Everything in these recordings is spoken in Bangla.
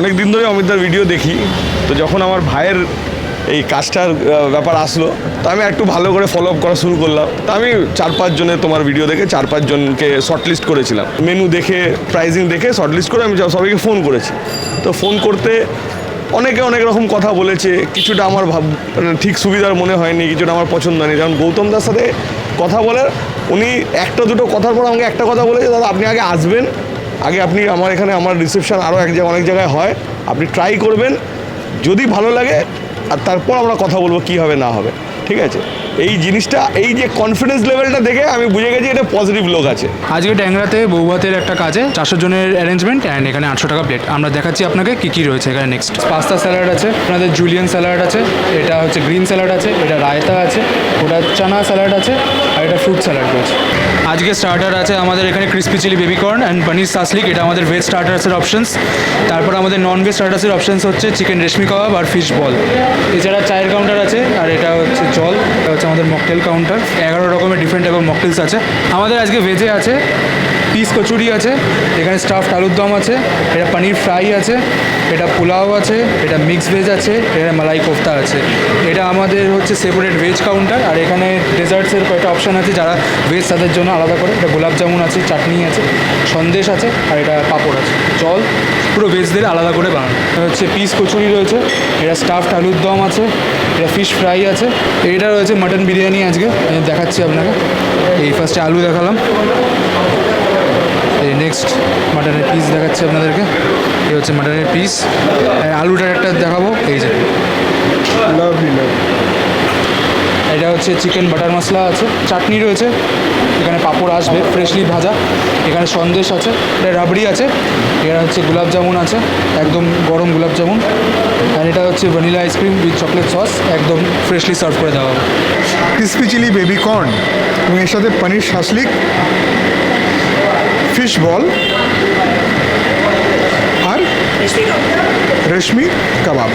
অনেক দিন ধরে অমিতদার ভিডিও দেখি, তো যখন আমার ভাইয়ের এই কাজটার ব্যাপার আসলো, তো আমি একটু ভালো করে ফলো আপ করা শুরু করলাম। তো আমি চার পাঁচ জনের তোমার ভিডিও দেখে চার পাঁচ জনকে শর্টলিস্ট করেছিলাম। মেনু দেখে প্রাইজিং দেখে শর্টলিস্ট করে আমি সবাইকে ফোন করেছি। তো ফোন করতে অনেকে অনেক রকম কথা বলেছে, কিছুটা আমার ভাব মানে ঠিক সুবিধার মনে হয়নি, কিছুটা আমার পছন্দ হয়নি। কারণ গৌতম দার সাথে কথা বলার, উনি একটা দুটো কথার পর আমাকে একটা কথা বলেছে, দাদা আপনি আগে আসবেন আগে আপনি আমার এখানে, আমার রিসেপশান আরও এক জায়গায়, অনেক জায়গায় হয়। আপনি ট্রাই করবেন, যদি ভালো লাগে, আর তারপর আমরা কথা বলব কি হবে, না হবে। ঠিক আছে? এই জিনিসটা, এই যে কনফিডেন্স লেভেলটা দেখে আমি বুঝে গেছি এটা পজিটিভ লোক আছে। আজকে ট্যাংরাতে বৌভাতের একটা কাজে, চারশো জনের অ্যারেঞ্জমেন্ট অ্যান্ড এখানে আটশো টাকা প্লেট আমরা দেখাচ্ছি আপনাকে কী কী রয়েছে এখানে নেক্সট পাস্তা স্যালাড আছে, আপনাদের জুলিয়ান স্যালাড আছে, এটা হচ্ছে গ্রিন স্যালাড আছে, এটা রায়তা আছে, ওটা চানা স্যালাড আছে, আর এটা ফ্রুট স্যালাড রয়েছে। আজকে স্টার্টার আছে আমাদের এখানে crispy chilli baby corn and paneer shashlik এটা আমাদের ভেজ স্টার্টার্সের অপশনস তারপর আমাদের নন ভেজ স্টার্টার্সের অপশনস হচ্ছে চিকেন রেশমি কাবাব আর ফিশ বল এছাড়া চায়ের কাউন্টার আছে আর এটা হচ্ছে জল এটা হচ্ছে আমাদের মকটেল কাউন্টার এগারো রকমের ডিফারেন্ট টাইপের মকটেলস আছে। আমাদের আজকে ভেজে আছে পিস কচুরি আছে, এখানে স্টাফড আলুর দম আছে, এটা পনির ফ্রাই আছে, এটা পোলাও আছে, এটা মিক্স ভেজ আছে এটা মালাই কোফতা আছে। এটা আমাদের হচ্ছে সেপারেট ভেজ কাউন্টার আর এখানে ডেজার্টসের কয়েকটা অপশান আছে যারা ভেজ তাদের জন্য আলাদা করে। এটা গোলাপ জামুন আছে, চাটনি আছে, সন্দেশ আছে, আর এটা পাঁপড় আছে। জল, পুরো ভেজদের আলাদা করে বানানো। হচ্ছে পিস কচুরি রয়েছে, এটা স্টাফড আলুর দম আছে, এটা ফিশ ফ্রাই আছে, এটা রয়েছে মাটন বিরিয়ানি আজকে দেখাচ্ছি আপনাকে। এই ফার্স্টে আলু দেখালাম। নেক্সট মাটনের পিস দেখাচ্ছি আপনাদেরকে। এই হচ্ছে মাটনের পিস আলুটার একটা দেখাবো। এই যে। এটা হচ্ছে চিকেন বাটার মশলা আছে। চাটনি রয়েছে। এখানে পাঁপড় আসবে ফ্রেশলি ভাজা। এখানে সন্দেশ আছে এটা রাবড়ি আছে। এখানে হচ্ছে গোলাপ জামুন আছে একদম গরম গোলাপ জামুন। আর এটা হচ্ছে vanilla ice cream with chocolate sauce একদম ফ্রেশলি সার্ভ করে দেওয়া হবে। ক্রিসপি চিলি বেবি কর্ন এবং এর সাথে পনির শাসলিক ফিশ বল আর রেশমি কাবাব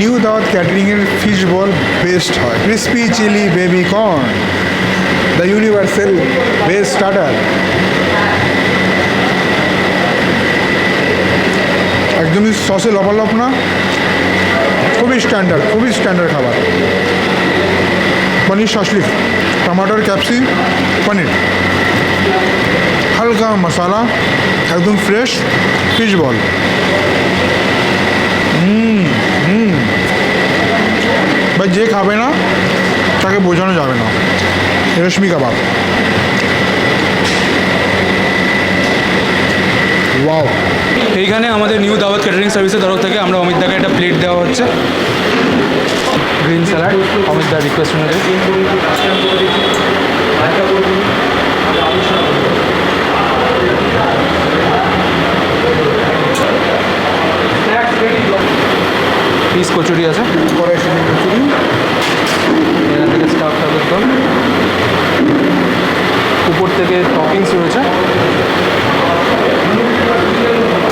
নিউ দাওয়াত ক্যাটারিংয়ের ফিশ বল বেস্ট হয়। Crispy chilli baby corn the universal best starter একদমই সসে লপালপ না। খুবই স্ট্যান্ডার্ড খুবই স্ট্যান্ডার্ড খাবার। পনির সসলিফ টমাটোর ক্যাপসি পনির। হালকা মশলা, একদম ফ্রেশ ফিশ বল বা যে খাবে না, তাকে বোঝানো যাবে না। রেশমি কাবাব। ওয়াও এইখানে আমাদের নিউ দাওয়াত ক্যাটারিং সার্ভিসের তরফ থেকে আমরা অমিত দাকে একটা প্লেট দেওয়া হচ্ছে। গ্রিন স্যালাড অমিত দার রিকোয়েস্ট অনুযায়ী পিস কচুরি আছে। কড়াইশুটি কচুরি এখান থেকে স্টাফ থাকুক উপর থেকে টপিংস রয়েছে।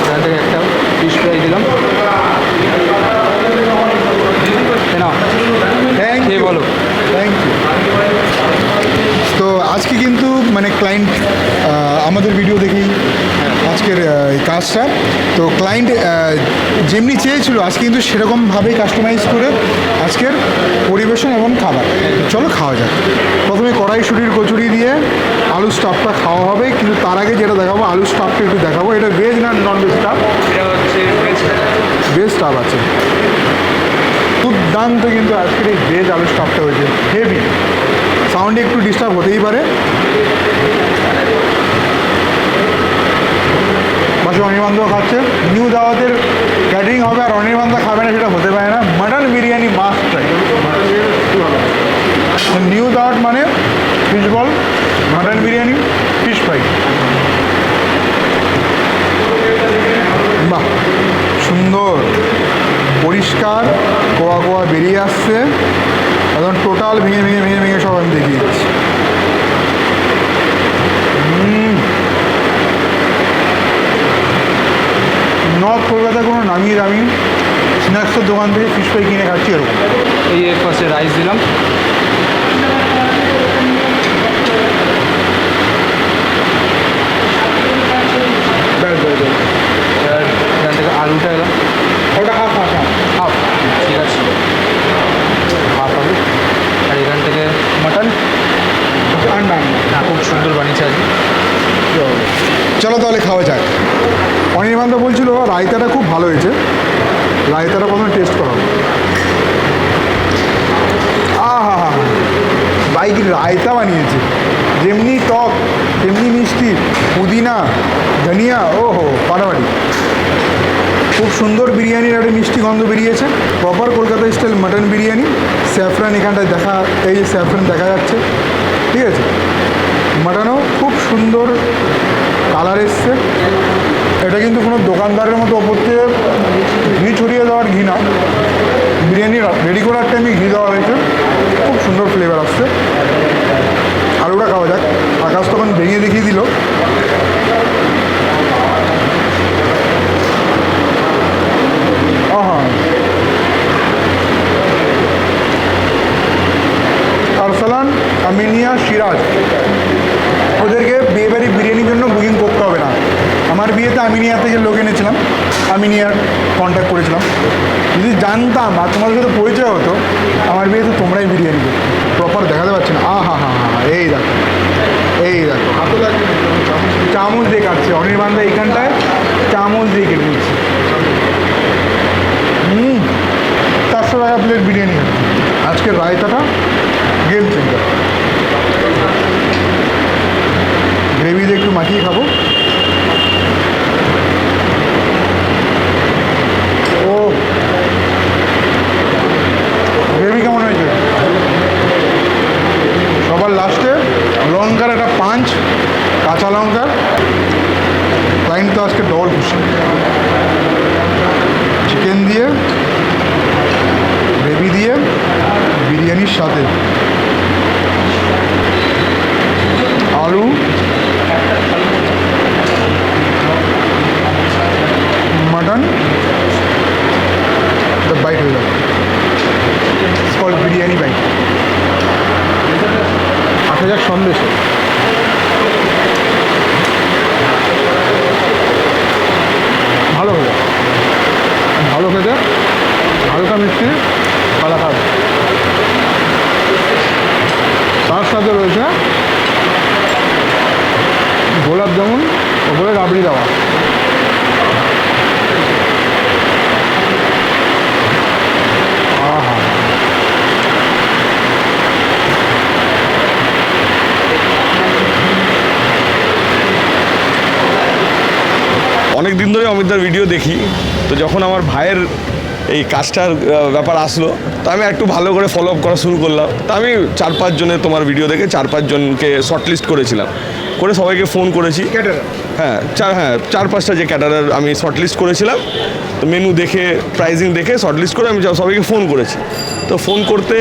এখান থেকে একটা ফিশ ফ্রাই দিলাম। খেয়ে বলো। থ্যাংক ইউ তো আজকে কিন্তু মানে ক্লায়েন্ট আমাদের ভিডিও দেখেই আজকের কাজটা। তো ক্লায়েন্ট যেমনি চেয়েছিল আজকে কিন্তু সেরকমভাবেই কাস্টমাইজ করে আজকের পরিবেশন এবং খাবার। চলো খাওয়া যাক। প্রথমে কড়াইশুটির কচুরি দিয়ে আলু স্টাফটা খাওয়া হবে। কিন্তু তার আগে যেটা দেখাবো আলু স্টাফটা একটু দেখাবো। এটা ভেজ না non veg stuff veg stuff আছে। দুর্দান্ত কিন্তু আজকের এই ভেজ আলু স্টাফটা হয়েছে। হেভি সাউন্ডে একটু ডিস্টার্ব হতেই পারে। পাশে অনির্বান্ধব খাচ্ছে। নিউ দাওয়াতের ক্যাটারিং হবে আর অনির্বান্ধব খাবে না, সেটা হতে পারে না। Mutton biryani must try new Dawat মানে fish ball mutton biryani fish fry বাহ, সুন্দর। পরিষ্কার কোয়া কোয়া বেরিয়ে আসছে। একদম টোটাল ভেঙে ভেঙে ভেঙে ভেঙে সব আমি দেখিয়ে দিচ্ছি উম। নর্থ কলকাতায় কোনো নামি দামি স্ন্যাক্সের দোকান থেকে ফিশ ফ্রাই কিনে খাচ্ছি এরকম। এই এক পাশে রাইস দিলাম ব্যাস ব্যাস ব্যাস এবার এখান থেকে আলুটা এলাম ওটা হাফ হাফ হাফ হাফ ঠিক আছে হাফ আলু আর এখান থেকে মাটন আন্ডা না খুব সুন্দর বানিয়েছে আজকে চলো তাহলে খাওয়া যাক অনির্বাণদা বলছিল রায়তাটা খুব ভালো হয়েছে রায়তাটা প্রথমে টেস্ট করা আহা হা বাইক রায়তা বানিয়েছে, যেমনি টক, তেমনি মিষ্টি, পুদিনা, ধনিয়া ও হো পাটাপাটি খুব সুন্দর বিরিয়ানির একটা মিষ্টি গন্ধ বেরিয়েছে। Proper Kolkata style mutton biryani saffron এখানটায় দেখা, এই যে স্যাফরান দেখা যাচ্ছে, ঠিক আছে? মাটনও খুব সুন্দর কালার এসছে। এটা কিন্তু কোনো দোকানদারের মতো ওপর থেকে ঘি ছড়িয়ে দেওয়ার ঘি না। বিরিয়ানি রেডি করার টাইমে ঘি দেওয়া হয়েছে। সুন্দর ফ্লেভার আসছে। আলুটা খাওয়া যাক। আকাশ তখন ভেঙে দেখিয়ে দিল। আরসালান আমিনিয়া সিরাজ ওদেরকে বিয়েবাড়ি বিরিয়ানির জন্য বুকিং করতে হবে না বিয়েতে আমিনিয়া থেকে লোক এনেছিলাম। আমিনিয়ার কন্ট্যাক্ট করেছিলাম। যদি জানতাম আর তোমাদের সাথে পরিচয় হতো আমার বিয়েতে তোমরাই বিরিয়ানি প্রপার দেখাতে পারছি না। আ হা হা হা এই দেখো এই দেখো। হাতে লাগবে চামচ দিয়ে। কাটছে। অনির্বাণদা এইখানটায় চামচ দিয়ে কেটে দিচ্ছে। হুম চারশো টাকা প্লেট বিরিয়ানি। আজকের রায়তাটা গেম চেঞ্জার গ্রেভি দিয়ে একটু মাখিয়ে খাব ও গ্রেভি কেমন হয়েছে সবার লাস্টে লঙ্কার একটা পাঞ্চ কাঁচা লঙ্কার ক্লাইন্ট তো আজকে ডবল খুশি চিকেন দিয়ে গ্রেভি দিয়ে বিরিয়ানির সাথে আলু মাটন? বাইট হয়ে যাবে বিরিয়ানি বাইট আট হাজার সন্দেশ ভালো হয়ে যাবে ভালো খেতে হালকা মিষ্টি কালাকার তার সাথে রয়েছে গোলাপ জামুন ওপরে রাবড়ি দেওয়া অনেক দিন ধরে অমিতদার ভিডিও দেখি তো যখন আমার ভাইয়ের এই কাজটার ব্যাপার আসলো তো আমি একটু ভালো করে ফলো আপ করা শুরু করলাম। তা আমি চার পাঁচ জনের তোমার ভিডিও দেখে চার পাঁচ জনকে শর্টলিস্ট করেছিলাম। করে সবাইকে ফোন করেছি। হ্যাঁ চার হ্যাঁ চার পাঁচটা যে ক্যাটারার আমি শর্টলিস্ট করেছিলাম, তো মেনু দেখে, প্রাইজিং দেখে শর্টলিস্ট করে আমি সবাইকে ফোন করেছি। তো ফোন করতে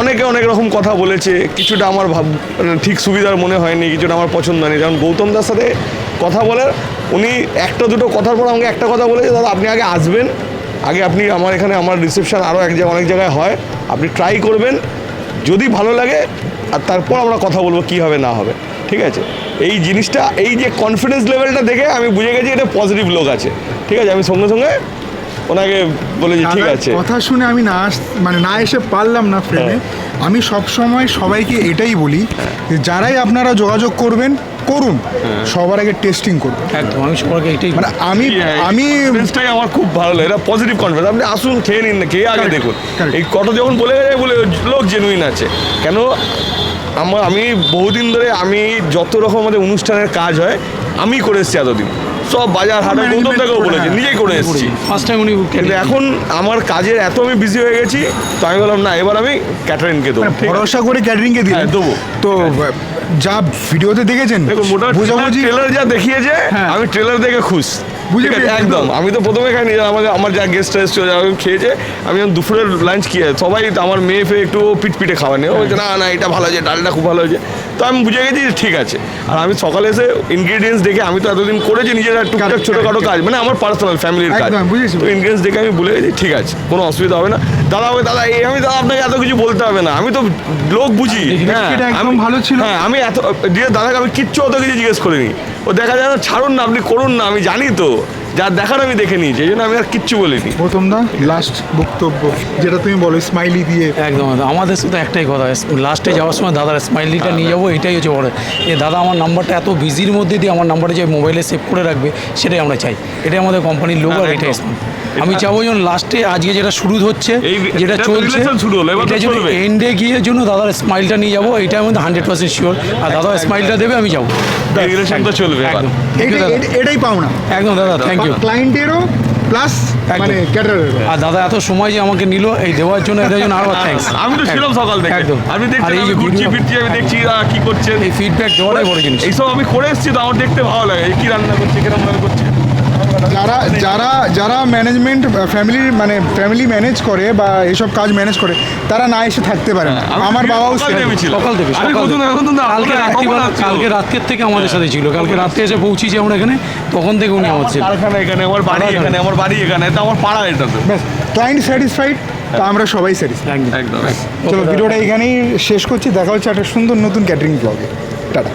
অনেকে অনেক রকম কথা বলেছে, কিছুটা আমার ভাব মানে ঠিক সুবিধার মনে হয়নি, কিছুটা আমার পছন্দ হয়নি। যেমন গৌতম দার সাথে কথা বলার, উনি একটা দুটো কথার পর আমাকে একটা কথা বলেছে, দাদা, আপনি আগে আসবেন, আগে আপনি আমার এখানে, আমার রিসেপশন আরও এক জায়গায়, অনেক জায়গায় হয়, আপনি ট্রাই করবেন, যদি ভালো লাগে, আর তারপর আমরা কথা বলব কী হবে, না হবে। ঠিক আছে? এই জিনিসটা এই যে কনফিডেন্স লেভেলটা দেখে আমি বুঝে গেছি এটা পজিটিভ লোক আছে। ঠিক আছে আমি সঙ্গে সঙ্গে ওনাকে বলেছি ঠিক আছে। কথা শুনে আমি না মানে না এসে পারলাম না ফ্রেমে আমি সব সময় সবাইকে এটাই বলি যে যারাই আপনারা যোগাযোগ করবেন করুন। সবার আগে টেস্টিং করুন। একদম আমি সবাইকে এটাই মানে আমি আমি কনফিডেন্সটাই আমার খুব ভালো লাগে। এটা পজিটিভ কনফিডেন্স আপনি আসুন খেয়ে নিন না খেয়ে আগে দেখুন। এই কত যখন বলে গেছে বলে লোক জেনুইন আছে। কেন? আমার আমি বহুদিন ধরে আমি যত রকম আমাদের অনুষ্ঠানের কাজ হয় আমি করে এসেছি এতদিন সব বাজার হাটে গৌতম থেকেও বলেছি হ্যাঁ। নিজেই করে এসেছি ফার্স্ট টাইম উনি কিন্তু এখন আমার কাজের এত আমি বিজি হয়ে গেছি তো আমি বললাম না এবার আমি ক্যাটারিংকে দেবো আছে? ভরসা করে ক্যাটারিংকে দিই হ্যাঁ, দেবো। তো যা ভিডিওতে দেখেছেন বোঝাবুঝি ট্রেলার যা দেখিয়েছে হ্যাঁ। আমি ট্রেলার দেখে খুশ বুঝে? একদম। আমি তো প্রথমে খাইনি আমাকে আমার যা গেস্ট এসেছিল যারা খেয়েছে আমি যখন দুপুরের লাঞ্চ খেয়ে সবাই তো আমার মেয়ে ফেয়ে একটু পিট খাওয়া ও বলছে না না এটা ভালো হয়েছে ডালটা খুব ভালো হয়েছে। তো আমি বুঝে গেছি ঠিক আছে। আর আমি সকালে এসে ইনগ্রিডিয়েন্টস দেখে আমি তো এতদিন করেছি নিজের টুকটাক ছোটোখাটো. কাজ মানে আমার পার্সোনাল ফ্যামিলির কাজ। বুঝেছি, তো ইনগ্রিডিয়েন্টস দেখে আমি বলে গেছি ঠিক আছে কোনো অসুবিধা হবে না। দাদা হবে দাদা এই আমি দাদা আপনাকে এত কিছু বলতে হবে না। আমি তো লোক বুঝি। হ্যাঁ আমি- ভালো ছিল। হ্যাঁ আমি এত দিয়ে দাদাকে আমি কিচ্ছু অত কিছু জিজ্ঞেস করিনি। ও দেখা যায় না ছাড়ুন না আপনি করুন না আমি জানি তো। долларов. যা দেখার আমি দেখে নিয়েছি এই জন্য আমি আর কিচ্ছু বলিনি। প্রথম দা লাস্ট বক্তব্য যেটা তুমি বলো স্মাইলি দিয়ে। একদম। আমাদের শুধু একটাই কথা লাস্টে যাওয়ার সময় দাদার স্মাইলিটা নিয়ে যাব এটাই হচ্ছে বড়। যে দাদা আমার নাম্বারটা এত বিজির মধ্যে দিয়ে আমার নাম্বারটা যে মোবাইলে সেভ করে রাখবে সেটাই আমরা চাই। এটাই আমাদের কোম্পানির লোক আর এটাই। আমি চাবো যেন লাস্টে আজকে যেটা শুরু হচ্ছে যেটা চলছে এটা এন্ডে গিয়ে জন্য দাদার স্মাইলটা নিয়ে যাব এটার মধ্যে হান্ড্রেড পার্সেন্ট শিওর আর দাদা স্মাইলটা দেবে আমি যাব। চলবে এটাই- দাদা। এটাই- এটাই পাও না একদম দাদা থ্যাংক ইউ ক্লায়েন্টেরও প্লাস মানে ক্যাটারেরও আর দাদা এত সময় যে আমাকে নিল এই দেওয়ার জন্য এটার জন্য আরও থ্যাঙ্কস আমি তো ছিলাম সকাল থেকে। একদম। আমি দেখছি এই ঘুরছি ফিরছি আমি দেখছি কি করছেন। এই ফিডব্যাক দেওয়াটাই বড় জিনিস। এইসব আমি করে এসেছি তো আমার দেখতে ভালো লাগে। এই কি রান্না করছে কীরকম রান্না করছে? যারা যারা যারা ম্যানেজমেন্ট ফ্যামিলির মানে ফ্যামিলি ম্যানেজ করে বা এসব কাজ ম্যানেজ করে তারা না এসে থাকতে পারে না। আমার video বাবাও সকাল থেকে। কালকে রাত্রিবেলা কালকে রাত্রের থেকে আমাদের সাথে ছিল। কালকে রাত্রে এসে পৌঁছেছি আমরা এখানে তখন থেকে উনি আমার ছিল এখানে আমার বাড়ি এখানে আমার বাড়ি এখানে তো আমার পাড়া এটা তো। ক্লায়েন্ট স্যাটিসফাইড তা আমরা সবাই স্যাটিসফাইড একদম। চলো ভিডিওটা এখানেই শেষ করছি। দেখা হচ্ছে একটা সুন্দর নতুন ক্যাটারিং ব্লগে টাটা।